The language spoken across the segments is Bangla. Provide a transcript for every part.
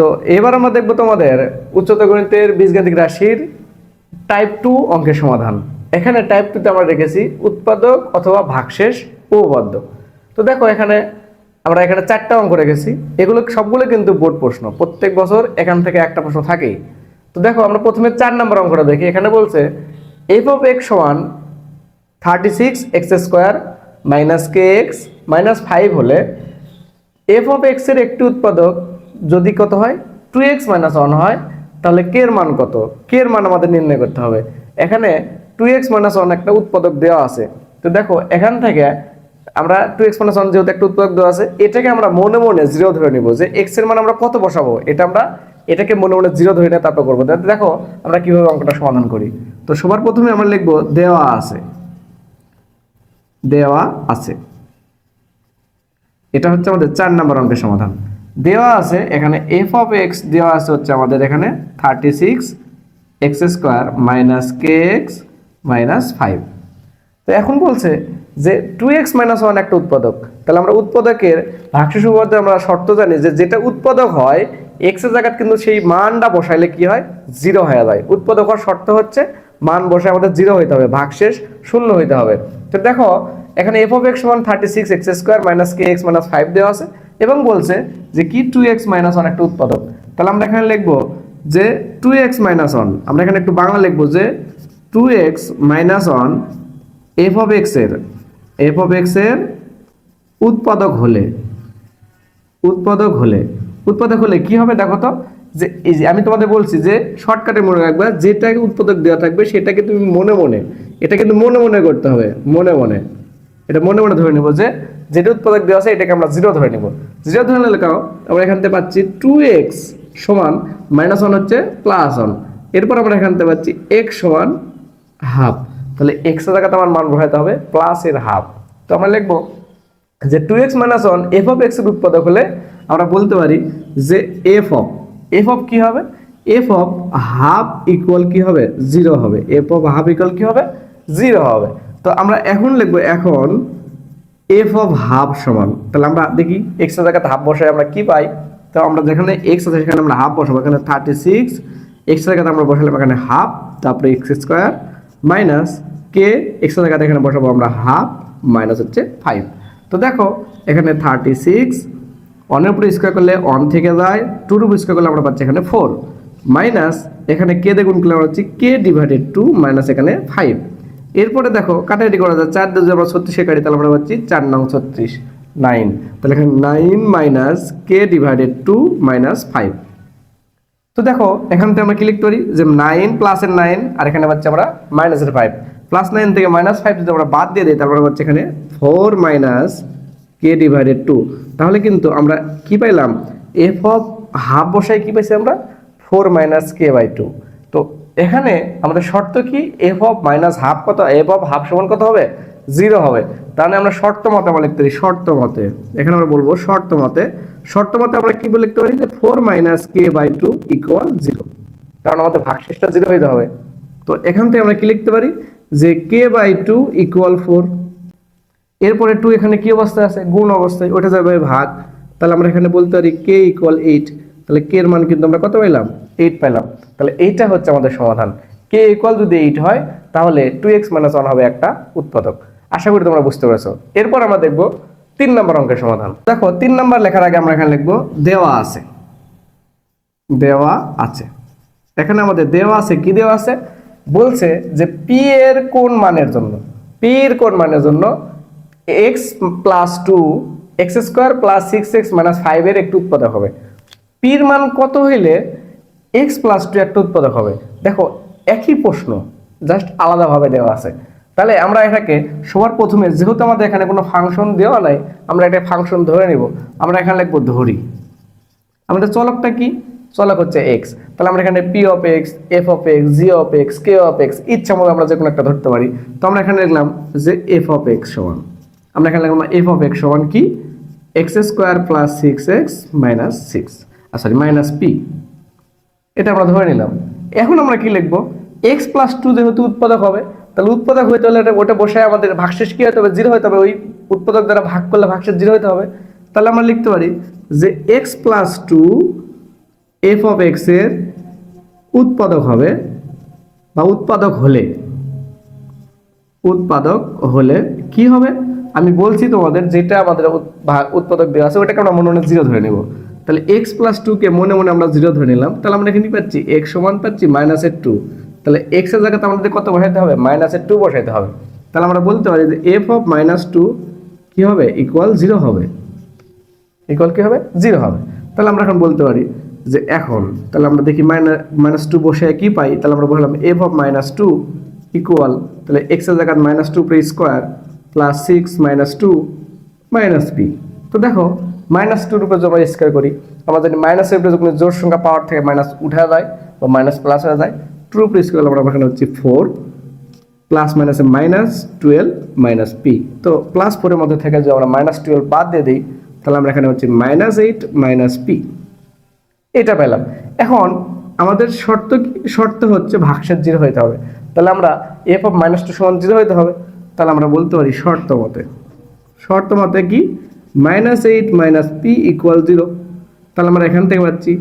তো এবার আমরা দেখব তোমাদের উচ্চতর গণিতের বীজগাণিতিক রাশির টাইপ টু অঙ্কের সমাধান। এখানে টাইপ টুতে আমরা রেখেছি উৎপাদক অথবা ভাগশেষ, উপপাদ্য। তো দেখো এখানে আমরা এখানে চারটা অঙ্ক রেখেছি। এগুলো সবগুলো কিন্তু বোর্ড প্রশ্ন। প্রত্যেক বছর এখান থেকে একটা প্রশ্ন থাকেই। তো দেখো আমরা প্রথমে চার নম্বর অঙ্কটা দেখি। এখানে বলছে এফ অফ এক্স সমান thirty six x square minus k x minus five হলে এফ অফ এক্সের একটি উৎপাদক যদি কত হয়? টু এক্স মাইনাস ওয়ান হয়, তাহলে কে এর মান কত? কে এর মান আমাদের নির্ণয় করতে হবে। এখানে টু এক্স মাইনাস ওয়ান একটা উৎপাদক দেওয়া আছে। তো দেখো, এখান থেকে আমরা টু এক্স মাইনাস ওয়ান যেহেতু একটা উৎপাদক দেওয়া আছে, এটাকে আমরা মনে মনে জিরো ধরে নিব যে এক্সের মান আমরা কত বসাবো? এটা আমরা এটাকে মনে মনে জিরো ধরে নিয়ে তারপর করব। দেখো, আমরা কীভাবে অঙ্কটা সমাধান করি। তো সবার প্রথমে আমরা লিখব দেওয়া আছে। দেওয়া আছে। এটা হচ্ছে আমাদের চার নম্বর অঙ্কের সমাধান। দেওয়া আছে, এখানে এফ অফ এক্স দেওয়া আছে হচ্ছে আমাদের এখানে thirty six x square minus k x minus five তো এখন বলছে যে টু এক্স মাইনাস ওয়ান একটা উৎপাদক। তাহলে আমরা উৎপাদকের ভাগশেষ উপপাদ্যে আমরা শর্ত জানি যে যেটা উৎপাদক হয় এক্সের জায়গায় কিন্তু সেই মানটা বসাইলে কি হয়? জিরো হয়ে যায়। উৎপাদক হওয়ার শর্ত হচ্ছে মান বসে আমাদের জিরো হইতে হবে, ভাগশেষ শূন্য হইতে হবে। তো দেখো, এখানে এফ অফ এক্স সমান thirty six x square minus k x minus five দেওয়া আছে। এবং বলছে যে কি টু এক্স মাইনাস ওয়ান একটা উৎপাদক। তাহলে আমরা এখানে লিখব যে টু এক্স মাইনাস ওয়ান আমরা এখানে একটু বাংলা লিখব যে two x minus one f of এক্সের এফ অফ এক্সের উৎপাদক হলে উৎপাদক হলে উৎপাদক হলে কি হবে দেখো তো? যে এই যে আমি তোমাদের বলছি যে শর্টকাটে মনে রাখবা, যেটাকে উৎপাদক দেওয়া থাকবে সেটাকে তুমি মনে মনে, এটা কিন্তু মনে মনে করতে হবে, মনে মনে, এটা মনে মনে ধরে নিব যে যেটা উৎপাদক দেওয়া আছে, এটাকে আমরা জিরো ধরে নেব। জিরো ধরে নিলে কাও, আমরা এখান থেকে পাচ্ছি টু এক্স সমান মাইনাস ওয়ান হচ্ছে প্লাস ওয়ান এরপর আমরা এখান থেকে পাচ্ছি এক্স সমান হাফ তাহলে এক্সের জায়গাতে আমার মান বসাইতে হবে প্লাস এর হাফ তো আমরা লিখব যে two x minus one f of এক্সের উৎপাদক হলে আমরা বলতে পারি যে এফ অফ এফ অফ কি হবে? এফ অফ হাফ ইকুয়াল কি হবে? জিরো হবে। এফ অফ হাফ ইকুয়াল কি হবে? জিরো হবে। তো আমরা এখন লিখব এখন এফ অফ হাফ সমান। তাহলে আমরা দেখি এক্সের জায়গাতে হাফ বসাই আমরা কি পাই? তো আমরা যেখানে এক্স আছে সেখানে আমরা হাফ বসাবো। এখানে থার্টি সিক্স এক্সের জায়গাতে আমরা বসালাম এখানে হাফ তারপরে এক্স স্কোয়ার মাইনাস কে এক্সের জায়গাতে এখানে বসাবো আমরা হাফ মাইনাস হচ্ছে ফাইভ তো দেখো, এখানে থার্টি সিক্স ওয়ানের উপরে স্কোয়ার করলে ওয়ান থেকে যায় টুর উপর স্কোয়ার করলে আমরা পাচ্ছি এখানে ফোর মাইনাস এখানে কে দেখুন আমরা হচ্ছে কে ডিভাইডেড টু মাইনাস এখানে ফাইভ এরপরে দেখো, কাটাকাটি করা যায়। চার যদি আমরা ছত্রিশে কাটি তাহলে আমরা পাচ্ছি চার নং ছত্রিশ নাইন তাহলে এখানে nine minus k divided two minus five তো দেখো, এখান থেকে আমরা ক্লিক করি যে নাইন প্লাসের নাইন আর এখানে পাচ্ছি আমরা মাইনাসের ফাইভ প্লাস নাইন থেকে মাইনাস ফাইভ যদি আমরা বাদ দিয়ে দিই তারপরে পাচ্ছি এখানে four minus k divided two তাহলে কিন্তু আমরা কি পাইলাম? এফ অফ হাফ বসাই কি পাইছি আমরা? Four minus k by two তো এখানে আমাদের শর্ত কি? এফ অফ মাইনাস হাফ কত? এফ অফ হাফ সমান কত হবে? জিরো হবে। তাহলে আমরা শর্ত মতে আমরা লিখতে পারি, শর্ত মতে। এখানে আমরা বলব শর্ত মতে। শর্ত মতে আমরা কি বলে লিখতে পারি? যে four minus k by two equal zero কারণ আমাদের ভাগশেষটা জিরো হইতে হবে। তো এখান থেকে আমরা কি লিখতে পারি? যে k by two equal four এরপরে টু এখানে কি অবস্থায় আছে? গুণ অবস্থায়। ওটা যাবে ভাগ। তাহলে আমরা এখানে বলতে পারি কে ইকুয়াল এইট তাহলে কে এর মান কিন্তু আমরা কত পাইলাম? এইট পাইলাম। তাহলে এইটা হচ্ছে আমাদের সমাধান। কে ইকুয়াল যদি এইট হয়, তাহলে টু এক্স মাইনাস ওয়ান হবে একটা উৎপাদক। আশা করি তোমরা বুঝতে পেরেছ। এরপর আমরা দেখব তিন নম্বর অঙ্কের সমাধান। দেখো, তিন নম্বর লেখার আগে আমরা এখানে লিখব, দেওয়া আছে। দেওয়া আছে। এখানে আমাদের দেওয়া আছে, কি দেওয়া আছে? বলছে যে পি এর কোন মানের জন্য? পি এর কোন মানের জন্য? X plus two x square plus six x minus ফাইভের একটু উৎপাদক হবে। পির মান কত হইলে এক্স প্লাস টু একটা উৎপাদক হবে? দেখো, একই প্রশ্ন জাস্ট আলাদাভাবে দেওয়া আছে। তাহলে আমরা এটাকে সবার প্রথমে, যেহেতু আমাদের এখানে কোনো ফাংশন দেওয়া নাই, আমরা একটা ফাংশন ধরে নিব। আমরা এখানে লিখব ধরি। আমাদের চলকটা কি? চলক হচ্ছে এক্স তাহলে আমরা এখানে p of x f of x g of x k of x ইচ্ছা মতো আমরা যে কোনো একটা ধরতে পারি। তো আমরা এখানে লিখলাম যে এফ অফ এক্স সমান। আমরা এখানে লিখলাম এফ অফ এক্স সমান কি? X square plus six x minus six sorry minus p এটা আমরা ধরে নিলাম। এখন আমরা কি লিখব? এক্স প্লাস টু যেহেতু উৎপাদক হবে, তাহলে উৎপাদক হইতে হলে ওটা বসে আমাদের ভাগশেষ কি হতে হবে জিরো হতে হবে। ওই উৎপাদক দ্বারা ভাগ করলে ভাগশেষ জিরো হতে হবে। তাহলে আমরা লিখতে পারি যে x plus two f of এক্সের উৎপাদক হবে বা উৎপাদক হলে। উৎপাদক হলে কি হবে? আমি বলছি তোমাদের যেটা আমাদের উৎপাদক দেওয়া আছে, ওটাকে আমরা মনে মনে জিরো ধরে নেব। তাহলে এক্স প্লাস টুকে মনে মনে আমরা জিরো ধরে নিলাম, তাহলে আমরা এখানে পাচ্ছি? এক্স সমান পাচ্ছি মাইনাসের টু তাহলে এক্সের জায়গাতে আমাদের কত বসাইতে হবে? মাইনাসের টু বসাইতে হবে। তাহলে আমরা বলতে পারি যে এফ অফ মাইনাস টু কি হবে? ইকুয়াল জিরো হবে। ইকুয়াল কি হবে? জিরো হবে। তাহলে আমরা এখন বলতে পারি যে এখন, তাহলে আমরা দেখি মাইনাস মাইনাস টু বসে কি পাই? তাহলে আমরা বললাম f of minus two equal তাহলে এক্সের জায়গায় minus two pray square plus six minus two minus p তো দেখো মাইনাস টুর উপরে যদি স্কোয়ার করি, আমরা জানি মাইনাসের উপরে যখন জোর সংখ্যা পাওয়ার থেকে মাইনাস উঠা যায় বা মাইনাস প্লাস হয়ে যায় ট্রু উপরে স্কোয়ার আমরা এখানে হচ্ছে ফোর প্লাস মাইনাসে মাইনাস টুয়েলভ মাইনাস পি তো প্লাস ফোরের মধ্যে থেকে যদি আমরা মাইনাস টুয়েলভ বাদ দিয়ে দিই, তাহলে আমরা এখানে হচ্ছে মাইনাস এইট মাইনাস পি এটা পেলাম। এখন আমাদের শর্ত শর্ত হচ্ছে ভাগশেষ জিরো হইতে হবে। তাহলে আমরা এফ অফ মাইনাস টু সমান জিরো হইতে হবে। তাহলে আমরা বলতে পারি শর্ত মতে। শর্ত মতে কি? Minus eight minus p equal zero তাহলে আমরা এখান থেকে পাচ্ছি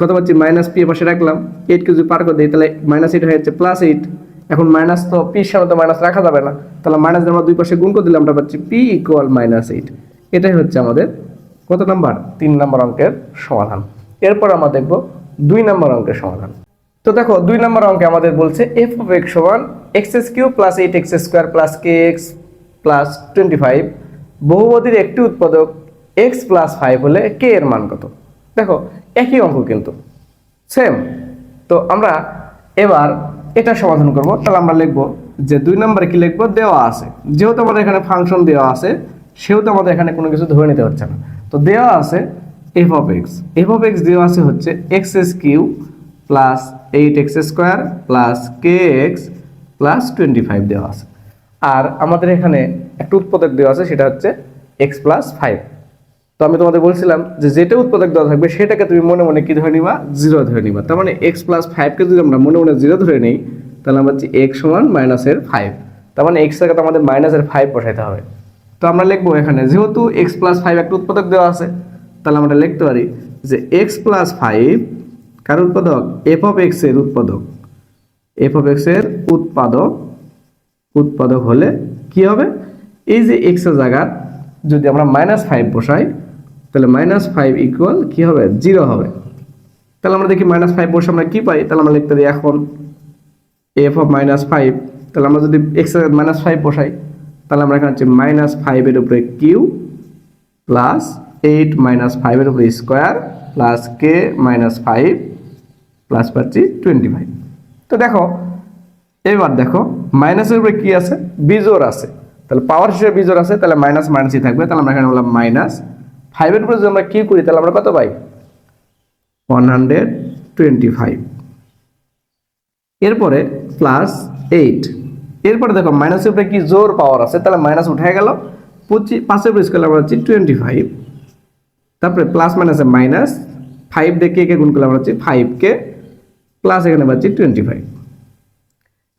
কত পাচ্ছি? মাইনাস পি পাশে রাখলাম। এইটকে যদি পার করে দিই, তাহলে মাইনাস এইট হয়ে যাচ্ছে প্লাস এইট এখন মাইনাস তো পির সামনে তো মাইনাস রাখা যাবে না। তাহলে মাইনাস আমরা দুই পাশে গুণ করে দিলে আমরা পাচ্ছি পি ইকুয়াল মাইনাস এইট এটাই হচ্ছে আমাদের কত নাম্বার? তিন নম্বর অঙ্কের সমাধান। এরপর আমরা দেখব দুই নম্বর অঙ্কের সমাধান। তো দেখো, দুই নম্বর অঙ্কে আমাদের বলছে এফ অফ এক্স সমান x s q plus eight x square plus k x plus twenty five বহুপদীর একটি উৎপাদক এক্স প্লাস ফাইভ হলে কে এর মান কত? দেখো, একই অঙ্ক কিন্তু। সেম তো আমরা এবার এটা সমাধান করব। তাহলে আমরা লিখব যে দুই নম্বরে কি লিখব? দেওয়া আছে। যেহেতু আমাদের এখানে ফাংশন দেওয়া আছে, সেহেতু আমাদের এখানে কোনো কিছু ধরে নিতে হচ্ছে না। তো দেওয়া আছে f of x f of x দেওয়া আছে হচ্ছে x s q plus eight x square plus k x plus twenty five দেওয়া আছে। আর আমাদের এখানে একটা উৎপাদক দেওয়া আছে, সেটা হচ্ছে এক্স প্লাস ফাইভ তো আমি তোমাদের বলছিলাম যে যেটা উৎপাদক দেওয়া থাকবে, সেটাকে তুমি মনে মনে কি ধরে নিবা? জিরো ধরে নিবা। তার মানে এক্স প্লাস ফাইভকে যদি আমরা মনে মনে জিরো ধরে নিই, তাহলে আমরা হচ্ছে এক্স সমান মাইনাসের ফাইভ তার মানে এক্স জায়গাতে আমাদের মাইনাসের ফাইভ বসাইতে হবে। তো আমরা লিখব এখানে, যেহেতু এক্স প্লাস ফাইভ একটা উৎপাদক দেওয়া আছে, তাহলে আমরা লিখতে পারি যে এক্স প্লাস ফাইভ কার উৎপাদক? এফ অফ এক্সের উৎপাদক। এফ অফ এক্সের উৎপাদক উৎপাদক হলে কি হবে? এই যে এক্সের জায়গা, যদি আমরা মাইনাস ফাইভ বসাই, তাহলে মাইনাস ফাইভ ইকুয়াল কি হবে? জিরো হবে। তাহলে আমরা দেখি মাইনাস ফাইভ বসে আমরা কি পাই? তাহলে আমরা লিখতে পারি এখন এফ অফ মাইনাস ফাইভ তাহলে আমরা যদি এক্স মাইনাস ফাইভ বসাই, তাহলে আমরা এখানে হচ্ছে মাইনাস ফাইভের উপরে কিউ প্লাস এইট মাইনাস ফাইভের উপরে square plus k minus five plus পাচ্ছি টোয়েন্টি ফাইভ তো দেখো, এবার দেখো মাইনাসের উপরে কি আছে? বিজোর আছে। তাহলে পাওয়ার হিসেবে বিজোর আছে, তাহলে মাইনাস মাইনাসই থাকবে। তাহলে আমরা এখানে বললাম মাইনাস ফাইভের উপরে যদি আমরা কি করি, তাহলে আমরা কত পাই? ওয়ান হান্ড্রেড টোয়েন্টি ফাইভ এরপরে প্লাস এইট এরপরে দেখো মাইনাসের উপরে কি জোর পাওয়ার আছে, তাহলে মাইনাস উঠে গেল। পঁচিশ পাঁচের উপরে স্কেল আমরা হচ্ছে টোয়েন্টি ফাইভ তারপরে প্লাস মাইনাসে মাইনাস ফাইভ দিয়ে কে কে গুণ করলে আমরা হচ্ছে ফাইভকে প্লাস এখানে পাচ্ছি টোয়েন্টি ফাইভ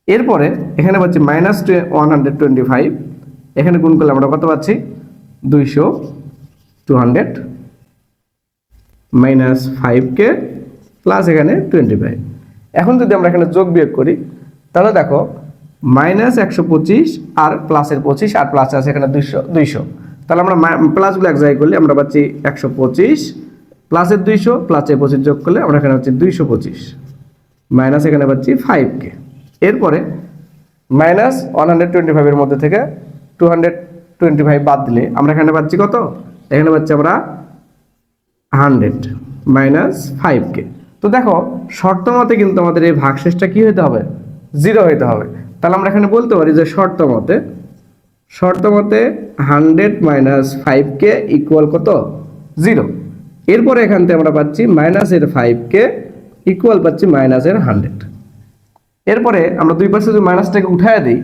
এরপরে এখানে পাচ্ছি minus one hundred twenty five এখানে গুণ করলে আমরা কত পাচ্ছি? দুইশো টু হান্ড্রেড মাইনাস ফাইভকে প্লাস এখানে টোয়েন্টি ফাইভ এখন যদি আমরা এখানে যোগ বিয়োগ করি, তাহলে দেখো মাইনাস একশো পঁচিশ আর প্লাসের পঁচিশ আর প্লাস আছে এখানে দুইশো দুইশো। তাহলে আমরা প্লাসগুলো এক জায়গায় করলে আমরা পাচ্ছি একশো পঁচিশ প্লাসের দুইশো প্লাসের পঁচিশ যোগ করলে আমরা এখানে পাচ্ছি দুইশো পঁচিশ। মাইনাস এখানে পাচ্ছি ফাইভকে এরপরে মাইনাস ওয়ান হান্ড্রেড টোয়েন্টি ফাইভের মধ্যে থেকে টু হান্ড্রেড টোয়েন্টি ফাইভ বাদ দিলে, আমরা এখানে পাচ্ছি কত? এখানে পাচ্ছি আমরা হান্ড্রেড মাইনাস ফাইভকে তো দেখো, শর্ত মতে কিন্তু আমাদের এই ভাগশেষটা কি হতে হবে? জিরো হইতে হবে। তাহলে আমরা এখানে বলতে পারি যে শর্ত মতে শর্ত মতে হান্ড্রেড মাইনাস ফাইভকে ইকুয়াল কত? জিরো এরপরে এখান থেকে আমরা পাচ্ছি মাইনাসের ফাইভকে ইকুয়াল পাচ্ছি মাইনাসের হান্ড্রেড এরপরে আমরা দুই পাশে যদি মাইনাসটাকে উঠায় দিই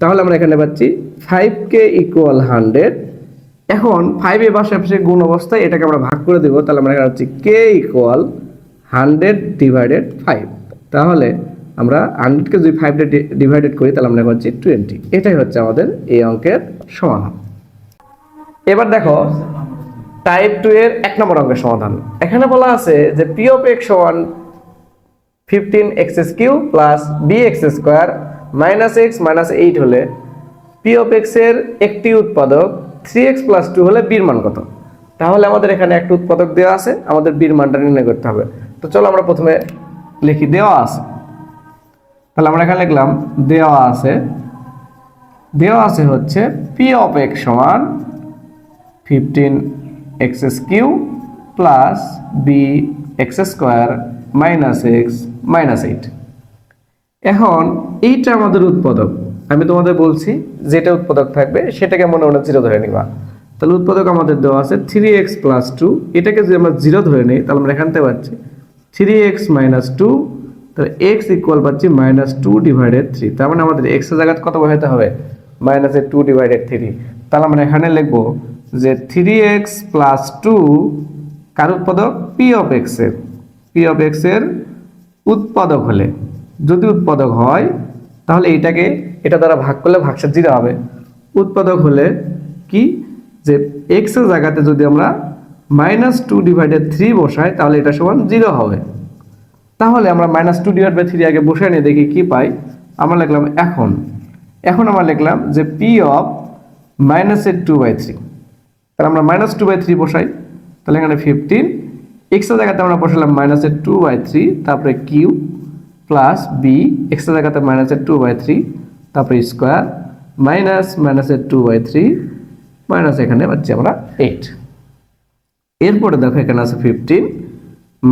তাহলে আমরা এখানে পাচ্ছি ফাইভ কে ইকুয়াল হান্ড্রেড এখন ফাইভ এ পাশে পাশে গুণ অবস্থায় এটাকে আমরা ভাগ করে দেবো, তাহলে আমরা এখানে হচ্ছে k equal hundred divided five তাহলে আমরা হান্ড্রেডকে যদি ফাইভ ডিভাইডেড করি, তাহলে আমরা হচ্ছে টোয়েন্টি এটাই হচ্ছে আমাদের এই অঙ্কের সমাধান। এবার দেখো টাইপ টু এর এক নম্বর অঙ্কের সমাধান। এখানে বলা আছে যে পি অফ এক্স সমান fifteen x s q plus b x square minus x minus eight হলে পি অফ এক্সের একটি উৎপাদক থ্রি এক্স প্লাস টু হলে বির মান কত? তাহলে আমাদের এখানে একটা উৎপাদক দেওয়া আছে, আমাদের বির মানটা নির্ণয় করতে হবে। তো চলো আমরা প্রথমে লিখি, দেওয়া আছে। তাহলে আমরা এখানে লিখলাম, দেওয়া আছে। দেওয়া আছে হচ্ছে পি অফ এক্স সমান fifteen x s q plus b x square minus x minus eight এখন এইটা আমাদের উৎপাদক। আমি তোমাদের বলছি যেটা উৎপাদক থাকবে, সেটাকে মনে মনে জিরো ধরে নিবা। তাহলে উৎপাদক আমাদের দেওয়া আছে থ্রি এক্স প্লাস টু এটাকে যদি আমরা জিরো ধরে নিই, তাহলে আমরা এখান থেকে পাচ্ছি থ্রি এক্স মাইনাস টু তাহলে এক্স ইকুয়াল পাচ্ছি মাইনাস টু ডিভাইডেড থ্রি তার মানে আমাদের এক্সের জায়গায় কত বসাতে হবে? মাইনাসের টু ডিভাইডেড থ্রি তাহলে আমরা এখানে লিখব যে থ্রি এক্স প্লাস টু কার উৎপাদক? পি অফ এক্সের পি অফ এক্সের উৎপাদক হলে। যদি উৎপাদক হয়, তাহলে এটাকে এটা দ্বারা ভাগ করলে ভাগশেষ জিরো হবে। উৎপাদক হলে কি? যে এক্সের জায়গাতে যদি আমরা মাইনাস টু ডিভাইডেড থ্রি বসাই, তাহলে এটা সমান জিরো হবে। তাহলে আমরা minus two divide by three আগে বসে নিয়ে দেখি কি পাই। আমরা লিখলাম এখন। এখন আমরা লিখলাম যে পি অফ মাইনাসের টু বাই থ্রি তাহলে আমরা মাইনাস টু বাই থ্রি বসাই। তাহলে এখানে ফিফটিন এক্সের জায়গাতে আমরা বসালাম মাইনাসের টু বাই থ্রি তারপরে কিউ প্লাস বি এক্সের জায়গাতে মাইনাসের টু বাই থ্রি তারপরে স্কোয়ার মাইনাস মাইনাসের টু বাই থ্রি মাইনাস এখানে পাচ্ছি আমরা এইট এরপরে দেখো এখানে আছে ফিফটিন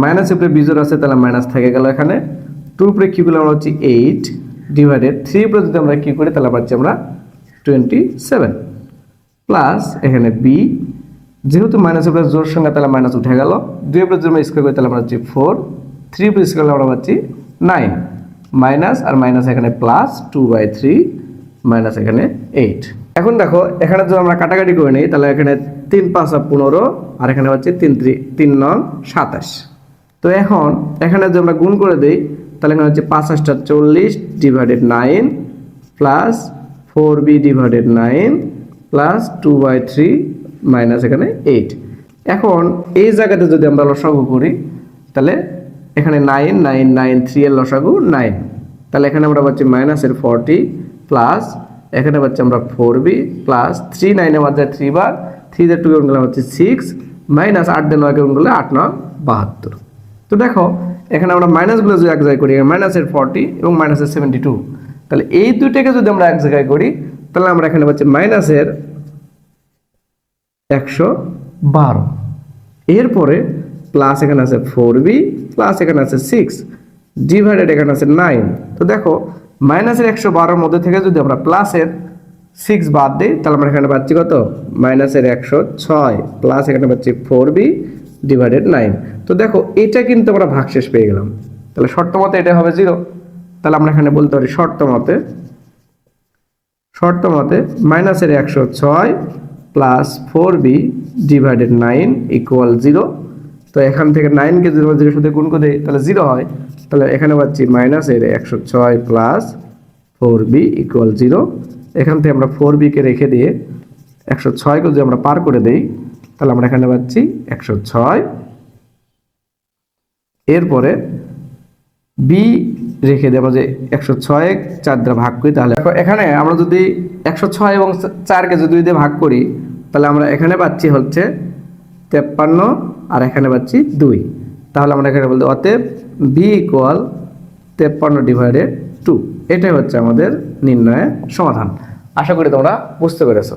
মাইনাস উপরে বিজোর আছে, তাহলে মাইনাস থেকে গেল এখানে। টু উপরে কি করলে আমরা হচ্ছে এইট ডিভাইডেড থ্রি উপরে যদি আমরা কি করি, তাহলে পাচ্ছি আমরা টোয়েন্টি সেভেন প্লাস এখানে বি যেহেতু মাইনাস উপরে জোর সঙ্গে তাহলে মাইনাস উঠে গেল। দুই উপরে যদি আমরা স্কোয়ার করি, তাহলে আমরা হচ্ছে ফোর থ্রি উপরে স্কোয়ার আমরা পাচ্ছি নাইন। মাইনাস আর মাইনাস এখানে plus two by three minus এখানে এইট এখন দেখো, এখানে যদি আমরা কাটাকাটি করে নিই, তাহলে এখানে তিন পাঁচ পনেরো, আর এখানে হচ্ছে তিন ত্রি, তিন নং সাতাশ। তো এখন, এখানে যদি আমরা গুণ করে দিই, তাহলে এখানে হচ্ছে পাঁচ আটটা চল্লিশ divided nine plus four b divided nine plus two by three minus এখানে এইট এখন, এই জায়গাতে যদি আমরা লসাগু করি, তাহলে এখানে নাইন নাইন নাইন থ্রি এর লসাগু নাইন তাহলে এখানে আমরা পাচ্ছি মাইনাসের ফর্টি প্লাস এখানে পাচ্ছি আমরা ফোর বি প্লাস থ্রি নাইনের মধ্যে থ্রি বার থ্রি দিয়ে টু গুণ হচ্ছে সিক্স মাইনাস আট দিয়ে নয় গুণ আট, নয়, বাহাত্তর। তো দেখো, এখানে আমরা মাইনাসগুলো যদি এক জায়গায় করি মাইনাসের ফর্টি এবং মাইনাসের সেভেন্টি টু তাহলে এই দুইটাকে যদি আমরা এক জায়গায় করি, তাহলে আমরা এখানে পাচ্ছি মাইনাসের একশো বারো। এরপরে প্লাস এখানে আছে ফোর বি প্লাস এখানে আছে সিক্স ডিভাইডেড এখানে আছে নাইন তো দেখো মাইনাসের একশো বারোর মধ্যে থেকে যদি আমরা প্লাসের সিক্স বাদ দিই, তাহলে আমরা এখানে পাচ্ছি কত? মাইনাসের একশো ছয় প্লাস এখানে পাচ্ছি ফোর বি ডিভাইডেড নাইন তো দেখো, এটা কিন্তু আমরা ভাগশেষ পেয়ে গেলাম। তাহলে শর্ত মতে এটা হবে জিরো তাহলে আমরা এখানে বলতে পারি শর্ত মতে শর্ত মতে মাইনাসের একশো ছয় plus four b divided nine equal zero তো এখান থেকে নাইনকে আমরা জিরোর সাথে গুণ করে তাহলে জিরো হয়, তাহলে এখানে পাচ্ছি মাইনাসের একশো ছয় plus four b equal zero এখান থেকে আমরা ফোর বিকে রেখে দিয়ে একশো ছয়কে যদি আমরা পার করে দেই, তাহলে আমরা এখানে পাচ্ছি একশো ছয়। এরপরে বি রেখে দেবো যে একশো ছয় চার দ্বারা ভাগ করি, তাহলে এখানে আমরা যদি একশো ছয় এবং চারকে যদি দুই দিয়ে ভাগ করি, তাহলে আমরা এখানে পাচ্ছি হচ্ছে তেপ্পান্ন, আর এখানে পাচ্ছি দুই। তাহলে আমরা এখানে বলতে অতএব বি ইকুয়াল তেপ্পান্ন ডিভাইডেড টু এটাই হচ্ছে আমাদের নির্ণয়ের সমাধান। আশা করি তোমরা বুঝতে পেরেছ।